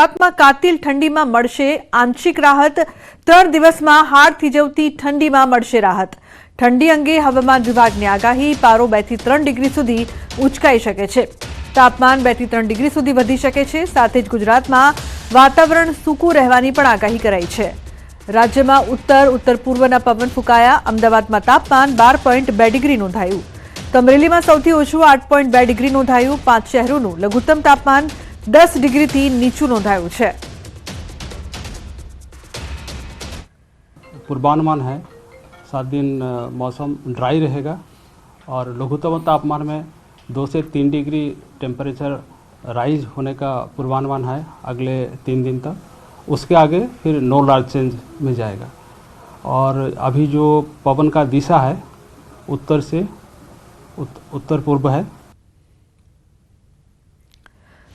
ગુજરાતમાં કાતિલ ઠંડીમાં મળશે આંશિક રાહત. ત્રણ દિવસમાં હાડ થીજવતી ઠંડીમાં મળશે રાહત. ઠંડી અંગે હવામાન વિભાગની આગાહી, પારો બેથી ત્રણ ડિગ્રી સુધી ઉંચકાઈ શકે છે. તાપમાન બેથી ત્રણ ડિગ્રી સુધી વધી શકે છે. સાથે જ ગુજરાતમાં વાતાવરણ સૂકું રહેવાની પણ આગાહી કરાઈ છે. રાજ્યમાં ઉત્તર ઉત્તર પૂર્વના પવન ફૂંકાયા. અમદાવાદમાં તાપમાન બાર પોઈન્ટ બે ડિગ્રી નોંધાયું. તો અમરેલીમાં સૌથી ઓછું આઠ પોઈન્ટ બે ડિગ્રી નોંધાયું. પાંચ શહેરોનું લઘુત્તમ તાપમાન દસ ડિગ્રીથી નીચું નોંધાયું છે पूर्वानुमान है सात दिन अ, मौसम ड्राई रहेगा और लघुत्तम तापमान में दो से तीन डिग्री टेम्परेचर राइज होने का पूर्वानुमान है अगले तीन दिन तक उसके आगे फिर नो लार्ज चेंज में जाएगा और अभी जो पवन का दिशा है उत्तर से उत, उत्तर पूर्व है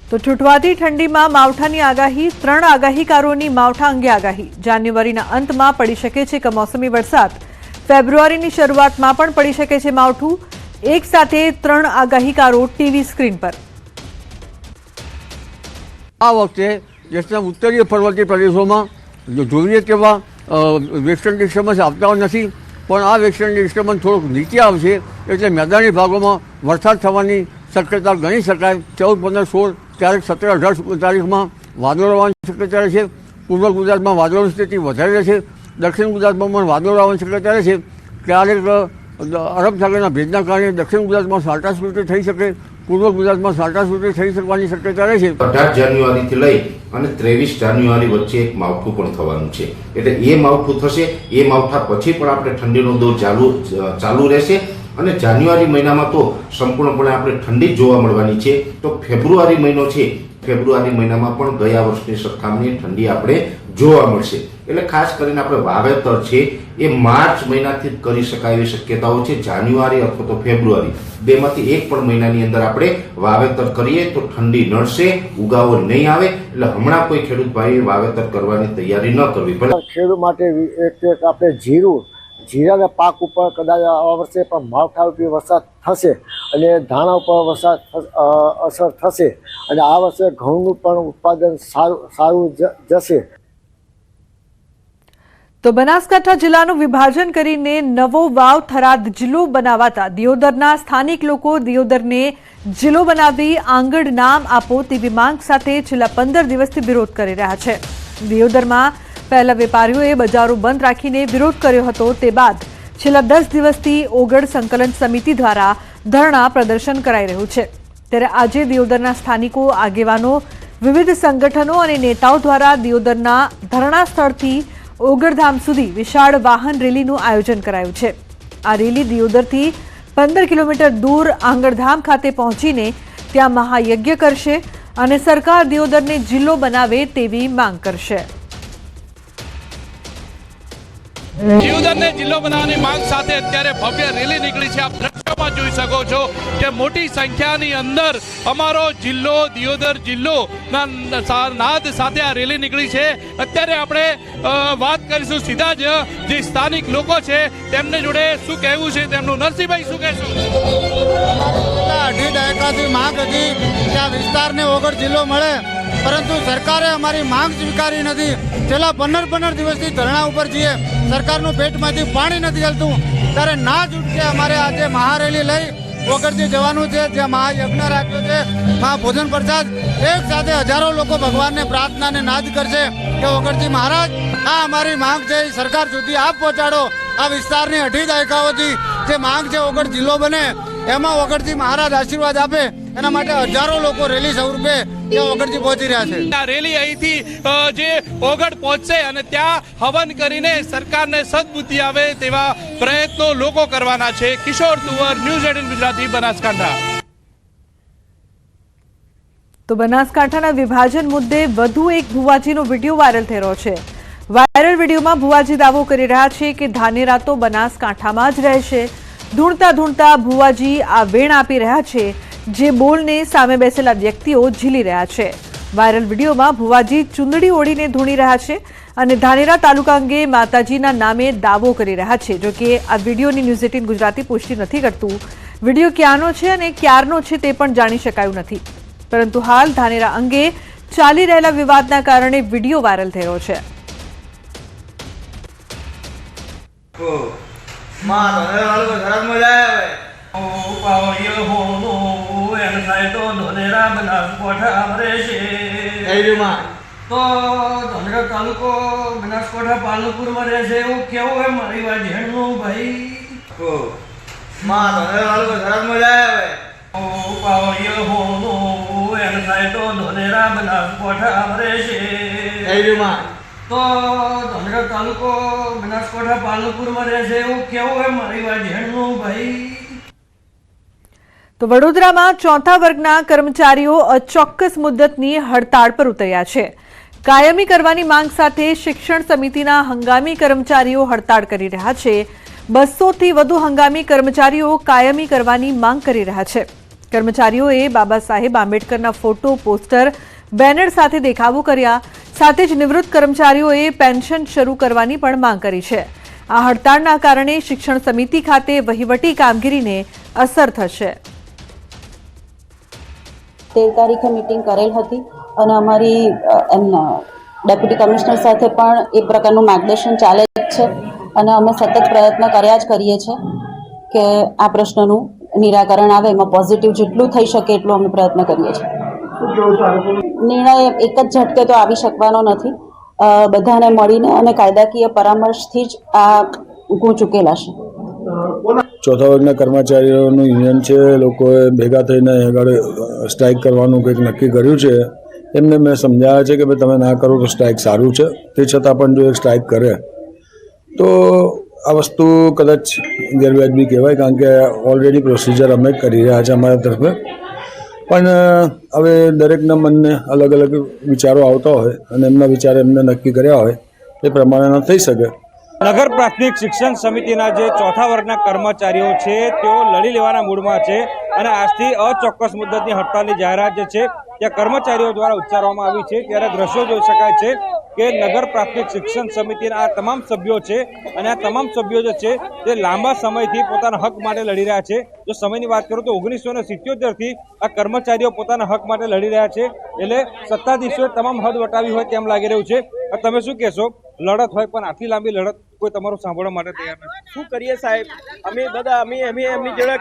તો છૂટવાતી ઠંડીમાં માવઠાની આગાહી, ત્રણ આગાહીકારોની માવઠા અંગે આગાહી. જાન્યુઆરીના અંતમાં પડી શકે છે કમોસમી વરસાદ. ફેબ્રુઆરીની શરૂઆતમાં પણ પડી શકે છે માવઠું. એક સાથે ત્રણ આગાહીકારો ટીવી સ્ક્રીન પર. આ વખતે દેશના ઉત્તરીય પર્વતીય પ્રદેશોમાં જોઈએ તેવા વેસ્ટર્ન ડિસ્ટર્બન્સ આવતા નથી, પણ આ વેસ્ટર્ન ડિસ્ટર્બન્સ થોડુંક નીચે આવશે, એટલે મેદાની ભાગોમાં વરસાદ થવાની શક્યતા ગણી શકાય. ચૌદ, પંદર, સોળ ક્યારેક સત્તર અઢાર તારીખમાં વાદળો આવવાની શક્યતા છે. પૂર્વ ગુજરાતમાં વાદળોની સ્થિતિ વધારે રહેશે દક્ષિણ ગુજરાતમાં પણ વાદળો આવવાની શક્યતા છે. ક્યારેક અરબ સાગરના ભેજના કારણે દક્ષિણ ગુજરાતમાં સાટા સ્ફૂર્તિ થઈ શકે, પૂર્વ ગુજરાતમાં સાટા સ્ફૂર્તિ થઈ શકવાની શક્યતા રહેશે અઢાર જાન્યુઆરીથી લઈ અને ત્રેવીસ જાન્યુઆરી વચ્ચે એક માવઠું પણ થવાનું છે. એટલે એ માવઠું થશે, એ માવઠા પછી પણ આપણે ઠંડીનો દોર ચાલુ ચાલુ રહેશે. અને જાન્યુઆરી મહિનામાં તો સંપૂર્ણપણે આપણે ઠંડી જોવા મળવાની છે. તો ફેબ્રુઆરી મહિનો છે. ફેબ્રુઆરી મહિનામાં પણ ગયા વર્ષની સરખામણીએ ઠંડી આપણે જોવા મળશે. એટલે ખાસ કરીને આપણે વાવેતર છે એ માર્ચ મહિનાથી કરી શકાય એવી શક્યતાઓ છે. જાન્યુઆરી અથવા તો ફેબ્રુઆરી. બેમાંથી એક પણ મહિનાની અંદર આપણે વાવેતર કરીએ તો ઠંડી નડશે, ઉગાવો નહીં આવે. એટલે હમણાં કોઈ ખેડૂત ભાઈએ વાવેતર કરવાની તૈયારી ન કરવી પડે. ખેડૂત માટે એક આપણે જીરું જીરાના પાક ઉપર કદાચ આ વર્ષે પણ માવઠારૂપી વરસાદ થશે અને ધાણા ઉપર વરસાદ અસર થશે અને આ વર્ષે ઘઉંનું પણ ઉત્પાદન સારું સારું જશે. તો બનાસકાંઠા જિલ્લાનું વિભાજન કરીને નવો વાવ થરાદ જિલ્લો બનાવાતા દિયોદરના સ્થાનિક લોકો દિયોદરને જિલ્લો બનાવી આંગણ નામ આપો તેવી માંગ સાથે છેલ્લા પંદર દિવસથી વિરોધ કરી રહ્યા છે. દિયોદરમાં પહેલા વેપારીઓએ બજારો બંધ રાખીને વિરોધ કર્યો હતો તે બાદ છેલ્લા દસ દિવસથી ઓગળ સંકલન સમિતિ દ્વારા ધરણા પ્રદર્શન કરાઈ રહ્યું છે. ત્યારે આજે દિયોદરના સ્થાનિકો, આગેવાનો, વિવિધ સંગઠનો અને નેતાઓ દ્વારા દિયોદરના ધરણા સ્થળથી ઓગળધામ સુધી વિશાળ વાહન રેલીનું આયોજન કરાયું છે. આ રેલી દિયોદરથી પંદર કિલોમીટર દૂર આંગણધામ ખાતે પહોંચીને ત્યાં મહાયજ્ઞ કરશે અને સરકાર દિયોદરને જિલ્લો બનાવે તેવી માંગ કરશે. જીવદરને જિલ્લો બનાવવાની માંગ સાથે અત્યારે ભવ્ય રેલી નીકળી છે. આપ દ્રશ્યમાં જોઈ શકો છો કે મોટી સંખ્યાની અંદર અમારો જિલ્લો, દિયોદર જિલ્લો ના નાદ સાથે આ રેલી નીકળી છે. અત્યારે આપણે વાત કરીશું સીધા જ જે સ્થાનિક લોકો છે, તેમને જોડે શું કહેવું છે, તેમનું નરસિંહભાઈ શું કહેશું? અઢી દાયકાથી માંગ હતી કે આ વિસ્તારને વગર જિલ્લો મળે, પરંતુ સરકારે અમારી માંગ સ્વીકારી નથી. છેલ્લા પંદર પંદર દિવસથી ધરણા ઉપર છીએ. સરકારનું પેટમાંથી પાણી નથી ચાલતું ત્યારે ના છૂટકે અમારે આજે મહારેલી લઈ વગરથી જવાનું છે જે મહાયજ્ઞ રાખ્યો છે, મહાભોજન પ્રસાદ. એક સાથે હજારો લોકો ભગવાનને પ્રાર્થનાને નાદ કરશે કે વગરજી મહારાજ, આ અમારી માંગ છે સરકાર સુધી આપ પહોંચાડો. આ વિસ્તારની અઢી દાયકાઓથી જે માંગ છે વગર જિલ્લો બને, એમાં વગરજી મહારાજ આશીર્વાદ આપે. એના માટે હજારો લોકો રેલી સ્વરૂપે ત્યાં પહોંચી રહ્યા છે. આ રેલી અહીંથી જે ઓગળ પહોંચશે અને ત્યાં હવન કરીને સરકારને સદબુદ્ધિ આવે તેવા પ્રયત્નો લોકો કરવાના છે. Kishor Tuvar news eighteen Gujarati Banaskantha. તો બનાસકાંઠાના વિભાજન મુદ્દે વધુ એક ભુવાજીનો વીડિયો વાયરલ થઈ રહ્યો છે. વાયરલ વિડીયોમાં ભુવાજી દાવો કરી રહ્યા છે કે ધાનેરા તો બનાસકાંઠામાં જ રહેશે ધૂણતા ધૂણતા ભુવાજી આ વેણ આપી રહ્યા છે. જે બોલને સામે બેસેલા વ્યક્તિઓ ઝીલી રહ્યા છે. વાયરલ વિડીયોમાં ભુવાજી ચુંદડી ઓઢીને ધૂણી રહ્યા છે અને ધાનેરા તાલુકા અંગે માતાજીના નામે દાવો કરી રહ્યા છે. જો કે આ વિડીયોની ન્યૂઝ એટીન ગુજરાતી પુષ્ટિ નથી કરતું. વીડિયો ક્યાંનો છે અને ક્યારનો છે તે પણ જાણી શકાયું નથી. પરંતુ હાલ ધાનેરા અંગે ચાલી રહેલા વિવાદના કારણે વીડિયો વાયરલ થયો છે. તો ધોનેરા બનાસકોઠા આવરે છે. તો ધોલેરા તાલુકો બનાસકોઠા પાલનપુરમાં રહે છે. એવું કેવું હોય મારી વાત હેણનું ભાઈ? માં ધોલેરા તાલુકો ધરાજમાં જાય ઓ પાવડિયો હોનું એન થાય તો ધોલેરા બનાસકાંઠા આવરે છે. તો ધોલેરા તાલુકો બનાસકોઠા પાલનપુરમાં રહે છે. એવું કેવું હોય મારી વાત હેણનું ભાઈ? તો વડોદરામાં ચોથા વર્ગના કર્મચારીઓ અચોક્કસ મુદ્દતની હડતાળ પર ઉતર્યા છે. કાયમી કરવાની માંગ સાથે શિક્ષણ સમિતિના હંગામી કર્મચારીઓ હડતાળ કરી રહ્યા છે. બસોથી વધુ હંગામી કર્મચારીઓ કાયમી કરવાની માંગ કરી રહ્યા છે. કર્મચારીઓએ Baba Saheb આંબેડકરના photo, poster, banner સાથે દેખાવો કર્યા. સાથે જ નિવૃત્ત કર્મચારીઓએ પેન્શન શરૂ કરવાની પણ માંગ કરી છે. આ હડતાળના કારણે શિક્ષણ સમિતિ ખાતે વહીવટી કામગીરીને અસર થશે. તેર તારીખે મિટિંગ કરેલ હતી અને અમારી એમના ડેપ્યુટી કમિશનર સાથે પણ એ પ્રકારનું માર્ગદર્શન ચાલે જ છે અને અમે સતત પ્રયત્ન કર્યા જ કરીએ છીએ કે આ પ્રશ્નનું નિરાકરણ આવે, એમાં પોઝિટિવ જેટલું થઈ શકે એટલું અમે પ્રયત્ન કરીએ છીએ. નિર્ણય એક જ ઝટકે તો આવી શકવાનો નથી. બધાને મળીને અને કાયદાકીય પરામર્શથી જ આ ઊંઘું ચૂકેલાશે ચોથા વર્ગના કર્મચારીઓનું યુનિયન છે, લોકોએ ભેગા થઈને આગળ સ્ટ્રાઇક કરવાનું કંઈક નક્કી કર્યું છે. એમને મેં સમજાવ્યા છે કે ભાઈ તમે ના કરો તો સ્ટ્રાઇક સારું છે, તે છતાં પણ જો એક સ્ટ્રાઇક કરે, તો આ વસ્તુ કદાચ ગેરવ્યાજબી કહેવાય, કારણ કે ઓલરેડી પ્રોસિજર અમે કરી રહ્યા છે અમારા તરફે. પણ હવે દરેકના મનને અલગ અલગ વિચારો આવતા હોય અને એમના વિચાર એમને નક્કી કર્યા હોય, એ પ્રમાણે ન થઈ શકે. નગર પ્રાથમિક શિક્ષણ સમિતિના જે ચોથા વર્ગના કર્મચારીઓ છે, તેઓ લડી લેવાના મૂડમાં છે અને આજથી અચોક્કસ મુદ્દતની હડતાલની જાહેરાત જે છે, ત્યાં કર્મચારીઓ દ્વારા ઉચ્ચારવામાં આવી છે. ત્યારે દ્રશ્યો જોઈ શકાય છે કે નગર પ્રાથમિક શિક્ષણ સમિતિના આ તમામ સભ્યો છે અને આ તમામ સભ્યો જે છે, તે લાંબા સમયથી પોતાના હક માટે લડી રહ્યા છે. જો સમયની વાત કરું તો ઓગણીસો ને સિત્યોતેરથી આ કર્મચારીઓ પોતાના હક માટે લડી રહ્યા છે. એટલે સત્તાધીશોએ તમામ હદ વટાવી હોય તેમ લાગી રહ્યું છે. તમે શું કહેશો? લડત હોય પણ આટલી લાંબી લડત કોઈ તમારું સાંભળવા માટે તૈયાર નથી. શું કરીએ સાહેબ? અમે બધા, અમે અમે, એમની જોડે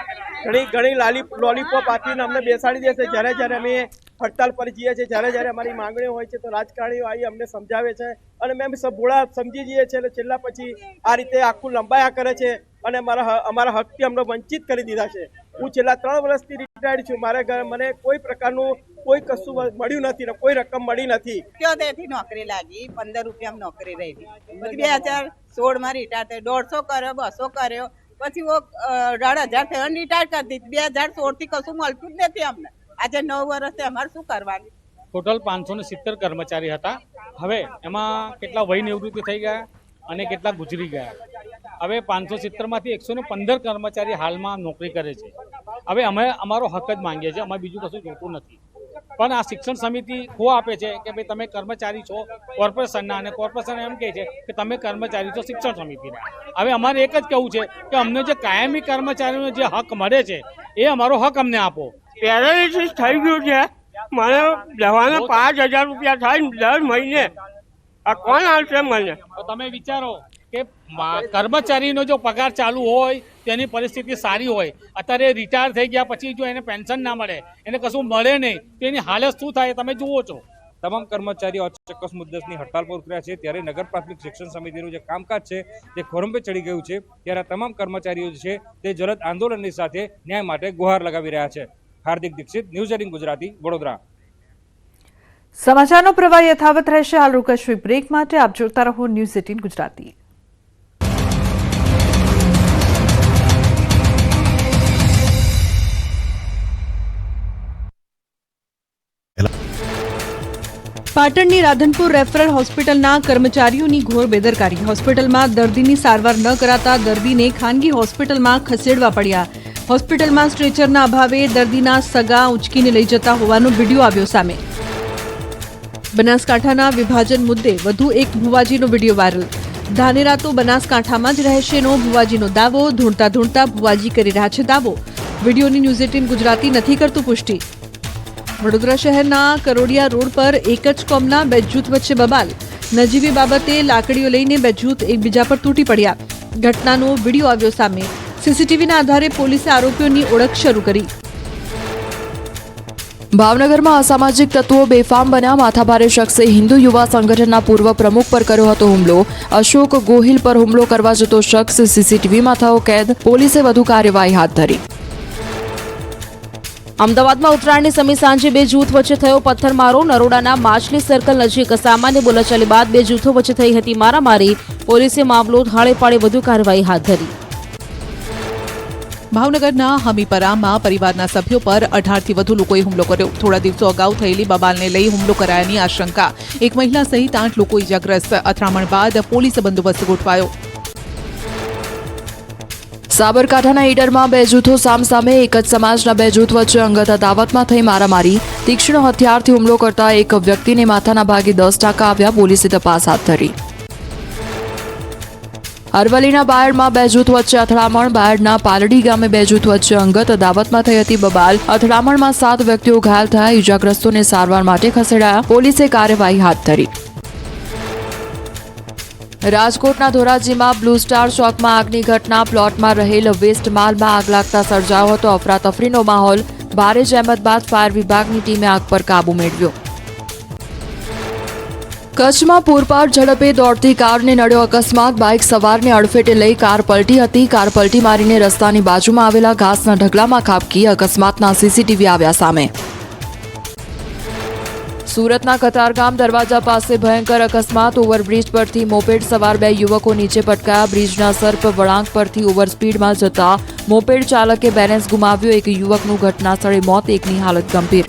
ઘણી ઘણી લાલી લોલીપોપ આપીને અમને બેસાડી દેશે જ્યારે જ્યારે અમે હડતાલ પર જઈએ છીએ, જ્યારે જ્યારે અમારી માંગણીઓ હોય છે, તો રાજકારણીઓ આવી અમને સમજાવે છે. અને મેં ભોળા સમજી જઈએ છીએ એટલે છેલ્લા પછી આ રીતે આખું લંબાયા કરે છે અને મારા અમારા હકથી અમને વંચિત કરી દીધા છે. હું છેલ્લા ત્રણ વર્ષથી રિટાયર્ડ છું. મારે ઘરે મને કોઈ પ્રકારનું કોઈ કશું મળ્યું નથી ને કોઈ રકમ મળી નથી. સિત્યોતેરથી નોકરી લાગી પંદર રૂપિયા નોકરી રહી હતી બે હજાર સોળમાં રિટાયર થયો દોઢસો કર્યો બસો કર્યો. પછી ઓ અઢાર હજાર થયો રિટાયર કરી દીધી. બે હજાર સોળથી કશું મળતું જ નથી અમને. આજે નવ વર્ષથી અમારે શું કરવાનું? ટોટલ પાંચસો ને સિત્તેર કર્મચારી હતા. હવે એમાં કેટલા વય નિવૃત્તિ થઈ ગયા અને કેટલા ગુજરી ગયા. હવે પાંચસો સિત્તેરમાંથી એકસો ને પંદર કર્મચારી હાલમાં નોકરી કરે છે. હવે અમે અમારો હક જ માંગીએ છીએ. અમે બીજું કશું જોતું નથી. પણ આ શિક્ષણ સમિતિ ખો આપે છે કે ભાઈ તમે કર્મચારી છો કોર્પોરેશનના અને કોર્પોરેશન એમ કહે છે કે તમે કર્મચારી છો શિક્ષણ સમિતિના. હવે અમારે એક જ કહેવું છે કે અમને જે કાયમી કર્મચારીનો જે હક મળે છે એ અમારો હક અમને આપો. પેરાલિસિસ થઈ ગયું છે. મને દવાના પાંચ હજાર રૂપિયા થાય દર મહિને. આ કોણ આવશે મને? તમે વિચારો. કે કર્મચારીનો જો પગાર ચાલુ હોય તેની પરિસ્થિતિ સારી હોય અત્યારે રિટાયર થઈ ગયા પછી જો એને પેન્શન ના મળે એને કશું મળે નહીં તો એની હાલત શું થાય તમે જુઓ છો. તમામ કર્મચારીઓ અચોક્કસ મુદ્દતની હડતાલ પર ઉતર્યા છે. ત્યારે નગર પ્રાથમિક શિક્ષણ સમિતિનું જે કામકાજ છે તે ખોરંભે ચડી ગયું છે. ત્યારે આ તમામ કર્મચારીઓ છે તે જલદ આંદોલનની સાથે ન્યાય માટે ગુહાર લગાવી રહ્યા છે. Hardik Dixit news eighteen Gujarati Vadodara. સમાચારનો પ્રવાહ યથાવત રહેશે. હાલ રોકશ્રી બ્રેક માટે. આપ જોતા રહો ન્યૂઝ એટીન ગુજરાતી. પાટણની રાધનપુર રેફરલ હોસ્પિટલના કર્મચારીઓની ઘોર બેદરકારી. હોસ્પિટલમાં દર્દીની સારવાર ન કરાતા દર્દીને ખાનગી હોસ્પિટલમાં ખસેડવા પડ્યા. હોસ્પિટલમાં સ્ટ્રેચરના અભાવે દર્દીના સગા ઉંચકીને લઈ જતા હોવાનો વીડિયો આવ્યો સામે. બનાસકાંઠાના વિભાજન મુદ્દે વધુ એક ભુવાજીનો વીડિયો વાયરલ. ધાનેરા તો બનાસકાંઠામાં જ રહેશેનો ભુવાજીનો દાવો, ધૂણતા ધૂણતા ભુવાજી કરી રહ્યા છે દાવો. વિડીયોની ન્યૂઝ એટીન ગુજરાતી નથી કરતું પુષ્ટિ. વડોદરા શહેરના કરોડિયા રોડ પર એક જ કોમના બે જૂથ વચ્ચે બબાલ. નજીવી બાબતે લાકડીઓ લઈને બે જૂથ એકબીજા પર તૂટી પડ્યા. ઘટનાનો વીડિયો આવ્યો સામે. સીસીટીવીના આધારે પોલીસે આરોપીઓની ઓળખ શરૂ કરી. ભાવનગરમાં અસામાજિક તત્વો બેફામ બન્યા. માથાભારે શખ્સે હિન્દુ યુવા સંગઠનના પૂર્વ પ્રમુખ પર કર્યો હતો હુમલો. અશોક ગોહિલ પર હુમલો કરવા જતો શખ્સ સીસીટીવીમાં થયો કેદ. પોલીસે વધુ કાર્યવાહી હાથ ધરી. અમદાવાદમાં ઉત્તરાયણની સમી સાંજે બે જૂથ વચ્ચે થયો પથ્થરમારો. નરોડાના માછલી સર્કલ નજીક સામાન્ય બોલાચાલી બાદ બે જૂથો વચ્ચે થઈ હતી મારામારી. પોલીસે મામલો થાળે પાડે વધુ કાર્યવાહી હાથ ધરી. ભાવનગરના હમીપરામાં પરિવારના સભ્યો પર અઢારથી વધુ લોકોએ હુમલો કર્યો. થોડા દિવસો અગાઉ થયેલી બબાલને લઈ હુમલો કરાયાની આશંકા. એક મહિલા સહિત આઠ લોકો ઇજાગ્રસ્ત અથડામણ બાદ પોલીસ બંદોબસ્ત ગોઠવાયો. સાબરકાંઠાના ઈડરમાં બે જૂથો સામસામે, એક જ સમાજના બે જૂથ વચ્ચે અંગત અદાવતમાં થઈ મારામારી. તીક્ષ્ણ હથિયારથી હુમલો કરતા એક વ્યક્તિને માથાના ભાગે દસ ટાંકા આવ્યા પોલીસે તપાસ હાથ ધરી. અરવલ્લીના બાયડમાં બે જૂથ વચ્ચે અથડામણ, બાયડના પાલડી ગામે બે જૂથ વચ્ચે અંગત અદાવતમાં થઈ હતી બબાલ. અથડામણમાં સાત વ્યક્તિઓ ઘાયલ થયા ઇજાગ્રસ્તોને સારવાર માટે ખસેડાયા. પોલીસે કાર્યવાહી હાથ ધરી. રાજકોટના ધોરાજીમાં બ્લુ સ્ટાર ચોકમાં આગની ઘટના. પ્લોટમાં રહેલ વેસ્ટ માલમાં આગ લાગતા સર્જાયો હતો અફરાતફરીનો માહોલ. ભારે જહેમત બાદ ફાયર વિભાગની ટીમે આગ પર કાબુ મેળવ્યો. કચ્છમાં પૂરપાટ ઝડપે દોડતી કારને નડ્યો અકસ્માત. બાઇક સવારને અડફેટે લઈ કાર પલટી હતી. કાર પલટી મારીને રસ્તાની બાજુમાં આવેલા ઘાસના ઢગલામાં ખાબકી. અકસ્માતના સીસીટીવી આવ્યા સામે. સુરતના કતારગામ દરવાજા પાસે ભયંકર અકસ્માત. ઓવરબ્રિજ પરથી મોપેડ સવાર બે યુવકો નીચે પટકાયા. બ્રિજના સર્પ વળાંક પરથી ઓવરસ્પીડમાં જતા મોપેડ ચાલકે બેલેન્સ ગુમાવ્યો. એક યુવકનું ઘટનાસ્થળે મોત, એકની હાલત ગંભીર.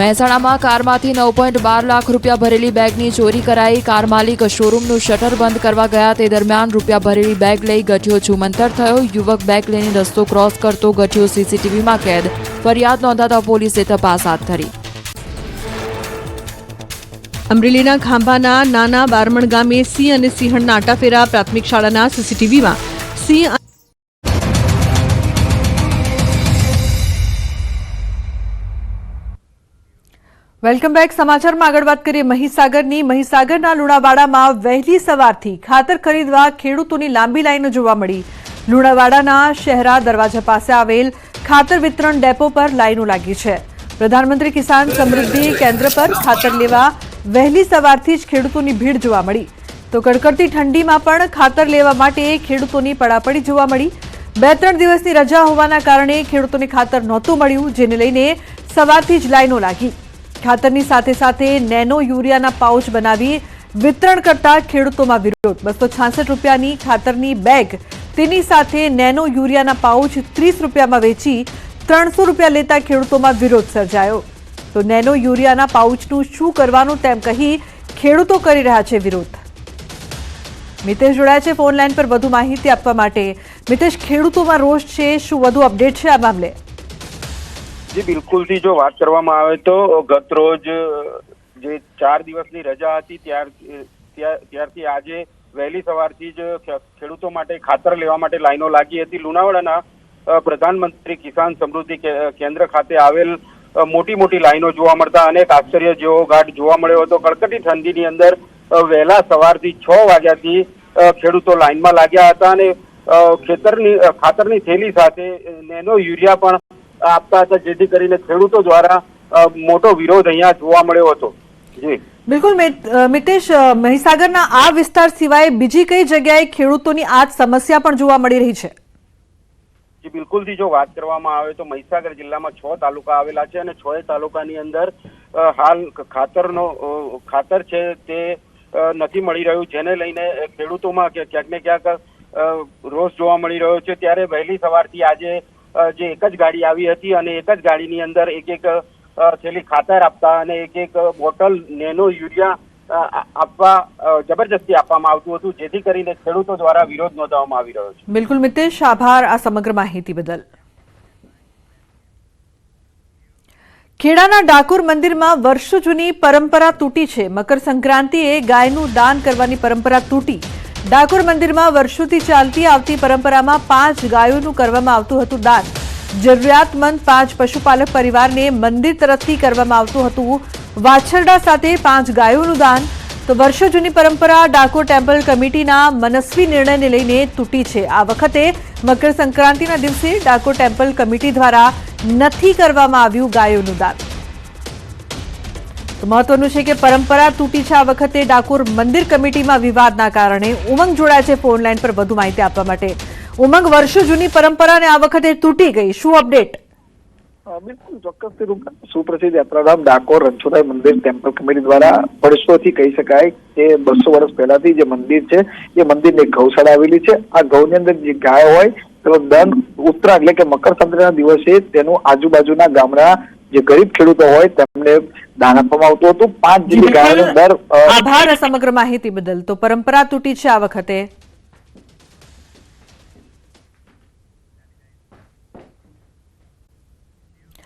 મહેસાણામાં કારમાંથી નવ પોઈન્ટ બાર લાખ રૂપિયા ભરેલી બેગની ચોરી કરાઈ. કાર માલિક શોરૂમનું શટર બંધ કરવા ગયા. તે દરમિયાન રૂપિયા ભરેલી બેગ લઈ ગઠિયો છુમંતર થયો. યુવક બેગ લઈને રસ્તો ક્રોસ કરતો ગઠિયો. સીસીટીવીમાં કેદ ફરિયાદ નોંધાતા પોલીસે તપાસ હાથ ધરી. અમરેલીના ખાંભાના નાના બારમણ ગામે સિંહ અને સિંહણના આટાફેરા પ્રાથમિક શાળાના સીસીટીવીમાં સિંહ વેલકમ બેક. સમાચારમાં આગળ વાત કરીએ મહીસાગરની. મહીસાગરના લુણાવાડામાં વહેલી સવારથી ખાતર ખરીદવા ખેડૂતોની લાંબી લાઈનો જોવા મળી. લુણાવાડાના શહેરા દરવાજા પાસે આવેલ ખાતર વિતરણ ડેપો પર લાઈનો લાગી છે. પ્રધાનમંત્રી કિસાન સમૃદ્ધિ કેન્દ્ર પર ખાતર લેવા વહેલી સવારથી જ ખેડૂતોની ભીડ જોવા મળી. તો કડકડતી ઠંડીમાં પણ ખાતર લેવા માટે ખેડૂતોની પડાપડી જોવા મળી. બે ત્રણ દિવસની રજા હોવાના કારણે ખેડૂતોને ખાતર નહોતું મળ્યું, જેને લઈને સવારથી જ લાઈનો લાગી. ખાતરની સાથે સાથે નેનો યુરિયાના પાઉચ બનાવી વિતરણ કરતા ખેડૂતોમાં વિરોધ. બસો છાસઠ રૂપિયાની ખાતરની બેગ તેની સાથે નેનો યુરિયાના પાઉચ ત્રીસ રૂપિયામાં વેચી ત્રણસો રૂપિયા લેતા ખેડૂતોમાં વિરોધ સર્જાયો. તો નેનો યુરિયાના પાઉચનું શું કરવાનું તેમ કહી ખેડૂતો કરી રહ્યા છે વિરોધ. મિતેશ જોડાયા છે ફોન લાઈન પર વધુ માહિતી આપવા માટે. મિતેશ, ખેડૂતોમાં રોષ છે, શું વધુ અપડેટ છે આ મામલે? જી, બિલકુલથી જો વાત કરવામાં આવે તો ગત રોજ જે ચાર દિવસની રજા હતી, ત્યાર- ત્યારથી આજે વહેલી સવારથી જ ખેડૂતો માટે ખાતર લેવા માટે લાઈનો લાગી હતી. લુણાવાડાના પ્રધાનમંત્રી કિસાન સમૃદ્ધિ કેન્દ્ર ખાતે આવેલ મોટી મોટી લાઈનો જોવા મળતા અનેક આશ્ચર્ય જેવો ઘાટ જોવા મળ્યો હતો. કડકડી ઠંડીની અંદર વહેલા સવારથી છ વાગ્યાથી ખેડૂતો લાઈનમાં લાગ્યા હતા અને ખેતરની ખાતરની થેલી સાથે નેનો યુરિયા પણ આપતા હતા, જેથી કરીને ખેડૂતો દ્વારા મોટો વિરોધ અહીંયા જોવા મળ્યો હતો. જી. બિલકુલ, મિત- મિતેશ મહીસાગરના આ વિસ્તાર સિવાય બીજી કઈ જગ્યાએ ખેડૂતોની આ સમસ્યા પણ જોવા મળી રહી છે? જી, બિલકુલથી જો વાત કરવામાં આવે તો મહીસાગર જિલ્લામાં છ તાલુકા આવેલા છે અને છ તાલુકાની અંદર હાલ ખાતરનો ખાતર છે તે નથી મળી રહ્યું, જેને લઈને ખેડૂતોમાં ક્યાંક ને ક્યાંક રોષ જોવા મળી રહ્યો છે. ત્યારે વહેલી સવારથી આજે જે એક જ ગાડી આવી હતી અને એક જ ગાડીની અંદર એક એક થેલી ખાતર આપતા અને એક એક બોટલ નેનો યુરિયા ખેડાના ડાકોર મંદિરમાં વર્ષો જૂની પરંપરા તૂટી છે. મકર સંક્રાંતિએ ગાયનું દાન કરવાની પરંપરા તૂટી. ડાકોર મંદિરમાં વર્ષોથી ચાલતી આવતી પરંપરામાં પાંચ ગાયોનું કરવામાં આવતું હતું દાન. જરૂરિયાતમંદ પાંચ પશુપાલક પરિવારને મંદિર તરફથી કરવામાં આવતું હતું. વાછરડા સાથે પાંચ ગાયોનું દાન. તો વર્ષો જૂની પરંપરા ડાકોર ટેમ્પલ કમિટીના મનસ્વી નિર્ણયને લઈને તૂટી છે. આ વખતે મકર સંક્રાંતિના દિવસે ડાકોર ટેમ્પલ કમિટી દ્વારા નથી કરવામાં આવ્યું ગાયોનું દાન. મહત્વનું છે કે પરંપરા તૂટી છે. આ વખતે ડાકોર મંદિર કમિટીમાં વિવાદના કારણે ઉમંગ જોડાય છે ફોન લાઈન પર વધુ માહિતી આપવા માટે. ઉમંગ વર્ષો જૂની પરંપરાને આ વખતે તૂટી ગઈ. શું અપડેટ? બિલકુલ. ચોક્કસથી સુપ્રસિદ્ધ યાત્રાધામ ડાકોર રણછોડરાય મંદિર ટેમ્પલ કમિટી દ્વારા વર્ષોથી કહી શકાય કે બસો વર્ષ પહેલાથી જે મંદિર છે એ મંદિરની ગૌશાળા આવેલી છે. આ ગૌની અંદર જે ગાય હોય તેનો દર ઉત્તરા એટલે કે મકર સંક્રાંતિના દિવસે તેનું આજુબાજુના ગામના જે ગરીબ ખેડૂતો હોય તેમને દાન આપવામાં આવતું હતું. પાંચ જેટલી ગાયનો દર આભાર સમગ્ર માહિતી બદલ. તો પરંપરા તૂટી છે આ વખતે?